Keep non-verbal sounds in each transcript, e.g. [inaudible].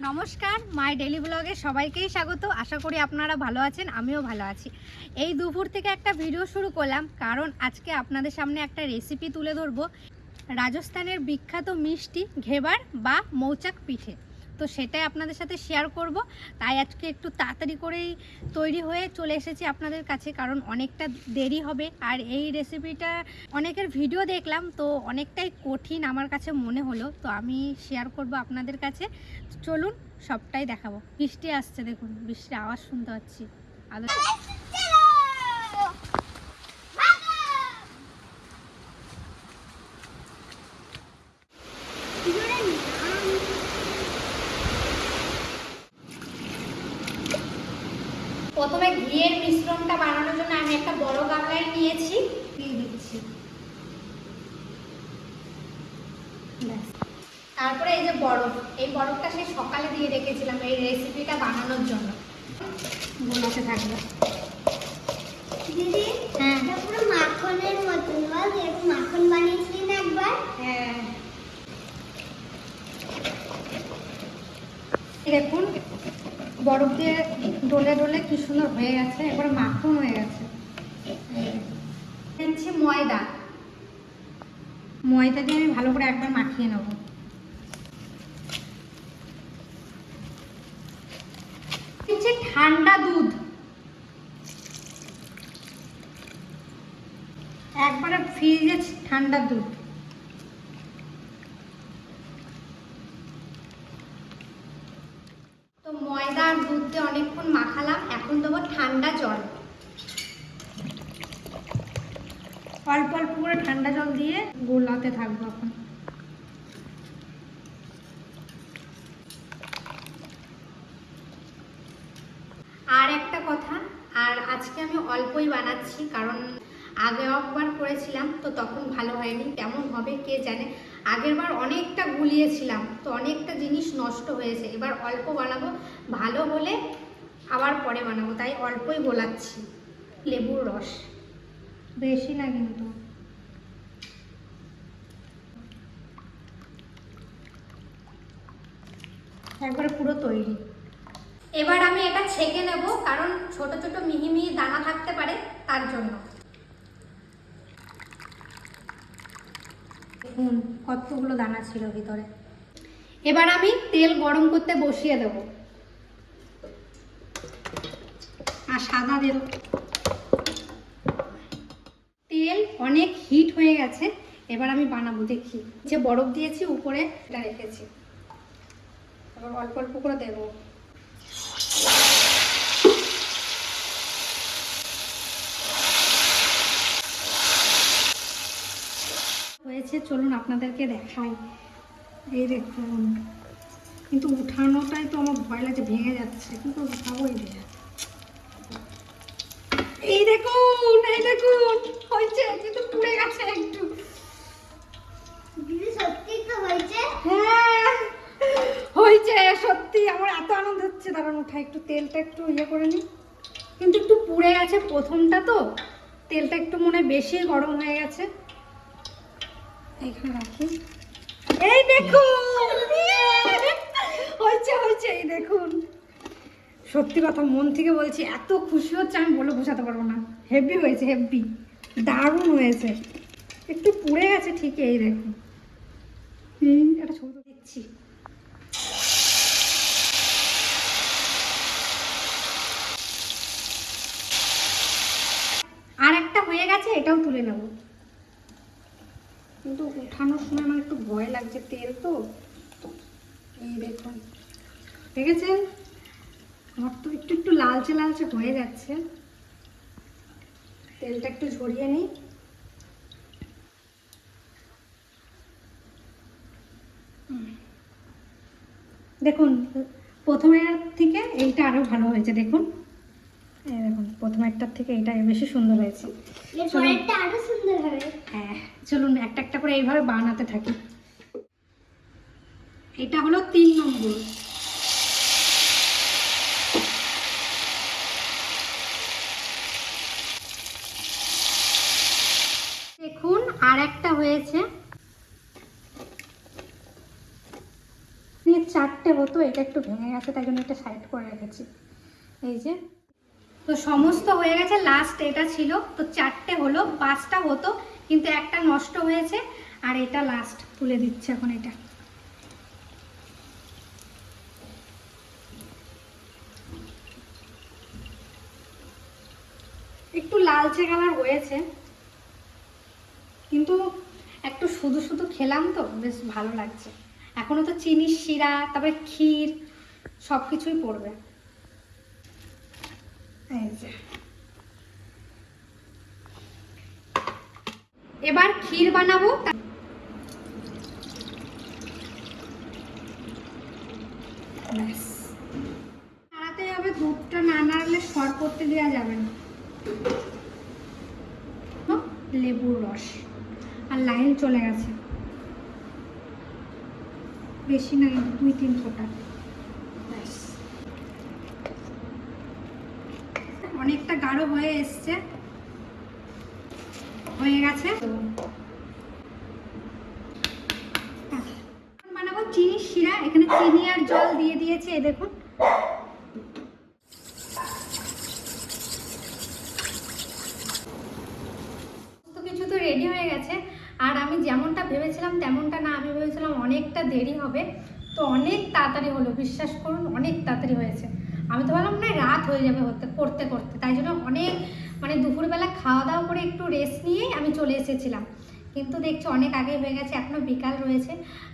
নমস্কার, মাই ডেলি ব্লগে সবাইকেই স্বাগত। আশা করি আপনারা ভালো আছেন, আমিও ভালো আছি। এই দুপুর থেকে একটা ভিডিও শুরু করলাম, কারণ আজকে আপনাদের সামনে একটা রেসিপি তুলে ধরবো। রাজস্থানের বিখ্যাত মিষ্টি ঘেবার বা মৌচাক পিঠে। তো সেটাই আপনাদের সাথে শেয়ার করব। তাই আজকে একটু তাড়াতাড়ি করেই তৈরি হয়ে চলে এসেছি আপনাদের কাছে, কারণ অনেকটা দেরি হবে। আর এই রেসিপিটা অনেকের ভিডিও দেখলাম, তো অনেকটাই কঠিন আমার কাছে মনে হলো। তো আমি শেয়ার করব আপনাদের কাছে। চলুন, সবটাই দেখাবো। বৃষ্টি আসছে, দেখুন, বৃষ্টির আওয়াজ শুনতে পাচ্ছি। আলো প্রথমে ঘিয়ের মিশ্রণটা বানানোর জন্য আমি একটা বড় গামলায় নিয়েছি দিয়ে দিচ্ছি। তারপরে এই যে বরফ এই বরফটা সেই সকালে দিয়ে রেখেছিলাম এই রেসিপিটা বানানোর জন্য। থাকবে। দিদি হ্যাঁ। পুরো মাখনের মতন বল এরকম মাখন বানিয়েছিলি না একবার? হ্যাঁ। দেখুন বরফ দিয়ে ডলে ডলে কি সুন্দর হয়ে গেছে একবার মাখন হয়ে গেছে। দিচ্ছি ময়দা। ময়দা দিয়ে আমি ভালো করে একবার মাখিয়ে নেব। ঠান্ডা দুধ। একবারে ফ্রিজে ঠান্ডা দুধ তো আর অনেকক্ষণ মাখালাম, এখন দেবো ঠান্ডা জল। অল্প অল্প করে ঠান্ডা জল দিয়ে গোলাতে থাকব এখন। আর একটা কথা, আর আজকে আমি অল্পই বানাচ্ছি, কারণ আগে একবার করেছিলাম, তো তখন ভালো হয়নি। কেমন হবে কে জানে? আগের বার অনেকটা গুলিয়েছিলাম, তো অনেকটা জিনিস নষ্ট হয়েছে। এবার অল্প বানাবো, ভালো হলে আবার পরে বানাবো। তাই অল্পই গোলাচ্ছি, লেবুর রস। বেশি না কিন্তু। একবারে পুরো তৈরি। এবার আমি এটা ছেঁকে নেব, কারণ ছোট ছোট মিহি মিহি দানা থাকতে পারে তার জন্য। দেখুন কতগুলো দানা ছিল ভিতরে? এবার আমি তেল গরম করতে বসিয়ে দেব। আর সাদা দেব। তেল অনেক হিট হয়ে গেছে, এবার আমি বানাবো, দেখি। যে বরফ দিয়েছি, উপরে রেখেছি। এবার অল্প অল্প করে দেবো। হয়েছে চলুন আপনাদেরকে দেখাই। এই দেখুন কিন্তু উঠানোটাই তো আমার ভয় লাগছে ভেঙে যাচ্ছে। কিন্তু উঠাবো এই যে? এই দেখুন এই দেখুন হয়েছে কিন্তু পুড়ে গেছে একটু। সত্যি তো হয়েছে? হ্যাঁ হয়েছে সত্যি। আমার এত আনন্দ হচ্ছে। দাঁড়ান উঠা একটু তেলটা একটু ইয়ে করে নিই। কিন্তু একটু পুড়ে গেছে প্রথমটা তো। তেলটা একটু মনে হয় বেশি গরম হয়ে গেছে। এখানে রাখি। এই দেখুন! [laughs] হয়েছে হয়েছে এই দেখুন। সত্যি কথা মন থেকে বলছি এত খুশি হচ্ছে আমি বলে বোঝাতে পারব না। হেভি হয়েছে হেভি দারুণ হয়েছে। একটু পুড়ে গেছে ঠিক এই দেখুন। এই একটা ছবি দেখছি আর একটা হয়ে গেছে এটাও তুলে নেব কিন্তু উঠানোর সময় আমার একটু ভয় লাগছে তেল তো। এই দেখুন। দেখেছেন আমার তো একটু একটু লালচে লালচে হয়ে যাচ্ছে। তেলটা একটু ঝরিয়ে নিই। দেখুন প্রথমের থেকে এইটা আরও ভালো হয়েছে দেখুন। এই দেখুন প্রথমেরটার থেকে এটা বেশি সুন্দর হয়েছে। হ্যাঁ চলুন একটা একটা করে এইভাবে বানাতে থাকি। এটা হলো তিন নম্বর। দেখুন, আর একটা হয়েছে। চারটে হতো এটা একটু ভেঙে গেছে, তাই জন্য এটা সাইড করে রেখেছি। এই যে। তো সমস্ত হয়ে গেছে লাস্ট এটা ছিল। তো চারটে হলো, পাঁচটা হতো কিন্তু একটা নষ্ট হয়েছে, আর এটা লাস্ট তুলে দিচ্ছে এখন এটা। একটু লালচে কালার হয়েছে। কিন্তু একটু শুধু শুধু খেলাম তো বেশ ভালো লাগছে। এখনও তো চিনির শিরা তারপরে ক্ষীর সব কিছুই পড়বে। এই যে। এবার ক্ষীর বানাবো নাড়াতে হবে দুধটা না নাড়লে সর করতে দেওয়া যাবে না। লেবুর রস। আর লাইন চলে গেছে। বেশি না দুই তিন ফোঁটা। অনেকটা গাঢ় হয়ে এসছে। হয়ে গেছে। বানাবো চিনি শিরা। এখানে চিনি আর জল দিয়ে দিয়েছে দেখুন সমস্ত কিছু তো রেডি হয়ে গেছে আর আমি যেমনটা ভেবেছিলাম তেমনটা না আমি ভেবেছিলাম অনেকটা দেরি হবে। তো অনেক তাড়াতাড়ি হলো, বিশ্বাস করুন, অনেক তাড়াতাড়ি হয়েছে। আমি তো ভাবলাম, না, রাত হয়ে যাবে হতে, করতে করতে। তাই জন্য অনেক মানে দুপুরবেলা খাওয়া দাওয়া করে একটু রেস্ট নিয়েই আমি চলে এসেছিলাম। কিন্তু দেখছি অনেক আগে হয়ে গেছে এখনও বিকাল রয়েছে।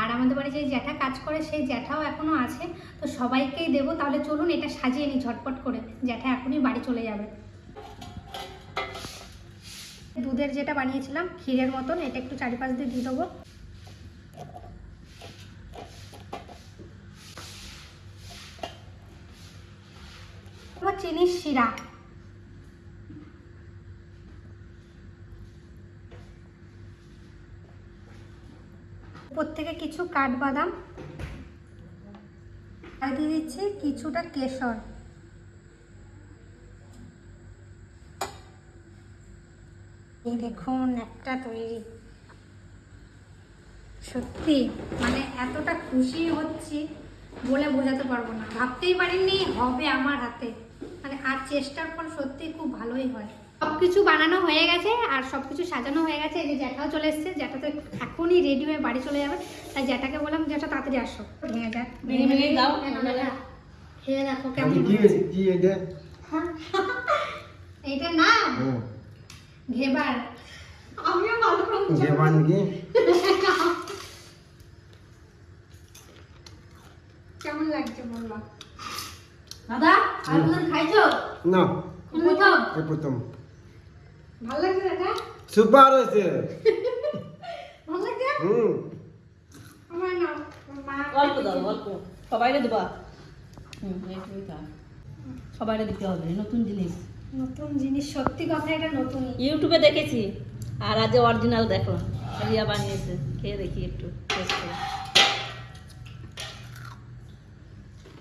আর আমাদের বাড়ি যে জ্যাঠা কাজ করে, সেই জ্যাঠাও এখনও আছে। তো সবাইকেই দেবো, তাহলে চলুন এটা সাজিয়ে নিই ঝটপট করে। জ্যাঠা এখনই বাড়ি চলে যাবে। দুধের যেটা বানিয়েছিলাম, ক্ষীরের মতন, এটা একটু চারিপাশ দিয়ে দিয়ে দেবো এবার চিনির শিরা। উপর থেকে কিছু কাঠবাদাম। আর দিয়ে দিচ্ছি কিছুটা কেশর। এই দেখুন একটা তৈরি। সত্যি মানে এতটা খুশি হচ্ছি বলে বোঝাতে পারব না। ভাবতেই পারিনি হবে আমার হাতে। আর চেষ্টার ফল সত্যি খুব ভালোই হয়। সব কিছু বানানো হয়ে গেছে আর সব কিছু সাজানো হয়ে গেছে। এই যে জ্যাঠাও চলে এসছে। জ্যাঠা তো এখনই রেডি হয়ে বাড়ি চলে যাবে। তাই জ্যাঠাকে বললাম জ্যাঠা তাড়াতাড়ি আসো। ভেঙে যাক ভেঙে ভেঙে দাও। খেয়ে দেখো কেমন এটা এইটা? [laughs] না হ্যাঁ ঘেবার। আমিও ভালো কেমন লাগছে বললাম দাদা আর কোনদিন খাইছো? না। প্রথম? এই প্রথম। ভালো লাগছে দাদা সুপার হয়েছে। ভালো লাগছে? হুম। আমার না মা অল্প দাও অল্প। সবাইরে দেবা। হুম এইটুকুই থাক সবাইরে দিতে হবে নতুন জিনিস। নতুন জিনিস সত্যি কথা এটা নতুনই ইউটিউবে দেখেছি আর আজ অরিজিনাল দেখো। রিয়া বানিয়েছে খেয়ে দেখি একটু টেস্ট করে।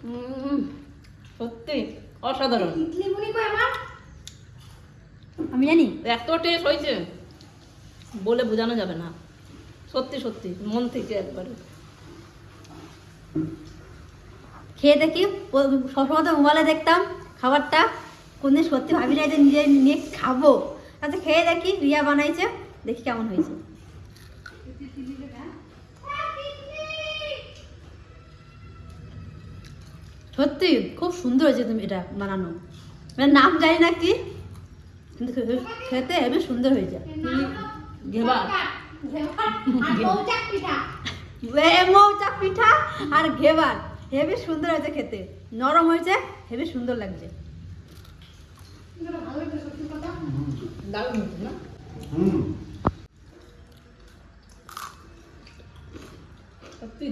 উম, সত্যি অসাধারণ। আমি জানি। এত টেস্ট হয়েছে বলে বোঝানো যাবে না। সত্যি সত্যি মন থেকে একবারে। খেয়ে দেখি সবসময় তো মোবাইলে দেখতাম খাবারটা। কোনদিন সত্যি ভাবি না যে নিজে নিয়ে খাব। আচ্ছা খেয়ে দেখি রিয়া বানাইছে দেখি কেমন হয়েছে। সত্যি খুব সুন্দর হয়েছে তুমি এটা বানানো। মানে নাম জানি না কি কিন্তু খেতে হেবি সুন্দর হয়েছে। মৌচাক পিঠা আর ঘেবার হেবি সুন্দর হয়েছে খেতে। নরম হয়েছে হেবি সুন্দর লাগছে।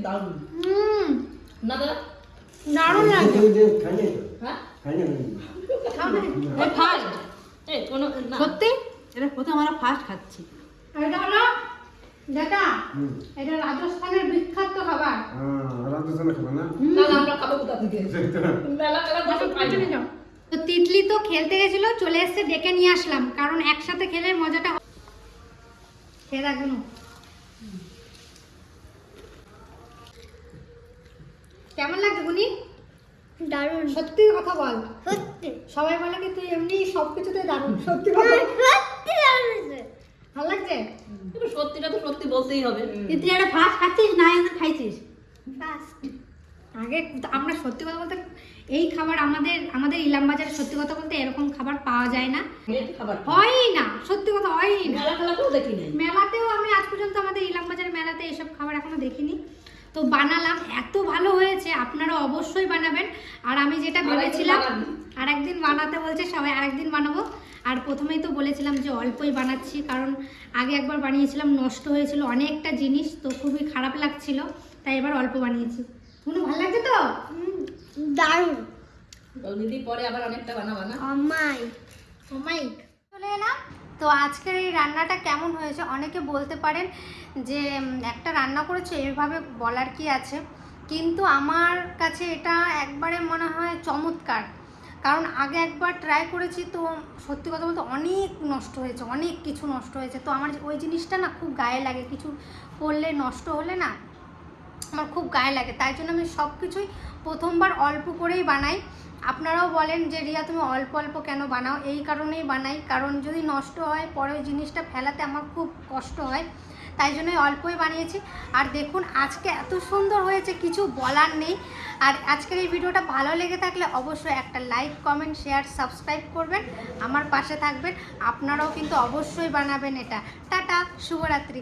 দারুণ। না দাদা? দারুণ হ্যাঁ? খাইনি খাও না। ফার্স্ট এই কোনো সত্যি? এটা প্রথম আমরা ফার্স্ট খাচ্ছি। এটা হলো এটা রাজস্থানের বিখ্যাত খাবার। হ্যাঁ রাজস্থানে খাবে না? না আমরা খাব কোথা থেকে? মেলা মেলা বসে খাই তো তিতলি তো খেলতে গেছিল চলে এসে ডেকে নিয়ে আসলাম কারণ একসাথে খেলে মজাটা। খেয়ে রাখবেন কেমন লাগছে গুনি দারুণ। সত্যি কথা বল। সত্যি। সবাই বলে কি তুই এমনি সব কিছুতে দারুণ সত্যি কথা? সত্যি দারুণ ভালো লাগছে? সত্যিটা তো সত্যি বলতেই হবে। তুই একটা ফার্স্ট খাচ্ছিস না একদম খাইছিস? First. আগে আমরা সত্যি কথা বলতে এই খাবার আমাদের আমাদের ইলাম বাজারে সত্যি কথা বলতে এরকম খাবার পাওয়া যায় না। এই হয়ই না সত্যি কথা হয়ই না। মেলাতেও আমি আজ পর্যন্ত আমাদের ইলাম বাজার মেলাতে এসব খাবার এখনও দেখিনি। তো বানালাম এত ভালো হয়েছে আপনারা অবশ্যই বানাবেন। আর আমি যেটা ভেবেছিলাম আর একদিন বানাতে বলছে সবাই আরেকদিন বানাবো। আর প্রথমেই তো বলেছিলাম যে অল্পই বানাচ্ছি কারণ আগে একবার বানিয়েছিলাম নষ্ট হয়েছিল অনেকটা জিনিস তো খুবই খারাপ লাগছিল তাই এবার অল্প বানিয়েছি। শুনুন ভালো লাগছে তো? দারুণ। দিদি পরে আবার অনেকটা বানাবা না? অমাই। ওমাই চলে এলাম। তো আজকের এই রান্নাটা কেমন হয়েছে অনেকে বলতে পারেন যে একটা রান্না করেছে, এভাবে বলার কি আছে? কিন্তু আমার কাছে এটা একবারে মনে হয় চমৎকার। কারণ আগে একবার ট্রাই করেছি তো সত্যি কথা বলতে অনেক নষ্ট হয়েছে, অনেক কিছু নষ্ট হয়েছে। তো আমার ওই জিনিসটা না খুব গায়ে লাগে, কিছু করলে নষ্ট হলে না আমার খুব গায়ে লাগে, তাই জন্য আমি সব কিছুই প্রথমবার অল্প করেই বানাই। আপনারাও বলেন যে, রিয়া, তুমি অল্প অল্প কেন বানাও? এই কারণেই বানাই, কারণ যদি নষ্ট হয়, পরে ওই জিনিসটা ফেলাতে আমার খুব কষ্ট হয়, তাই জন্যই অল্পই বানিয়েছি। আর দেখুন, আজকে এত সুন্দর হয়েছে, কিছু বলার নেই। আর আজকের এই ভিডিওটা ভালো লেগে থাকলে অবশ্যই একটা লাইক, কমেন্ট, শেয়ার, সাবস্ক্রাইব করবেন, আমার পাশে থাকবেন। আপনারাও কিন্তু অবশ্যই বানাবেন এটা। টাটা, শুভরাত্রি।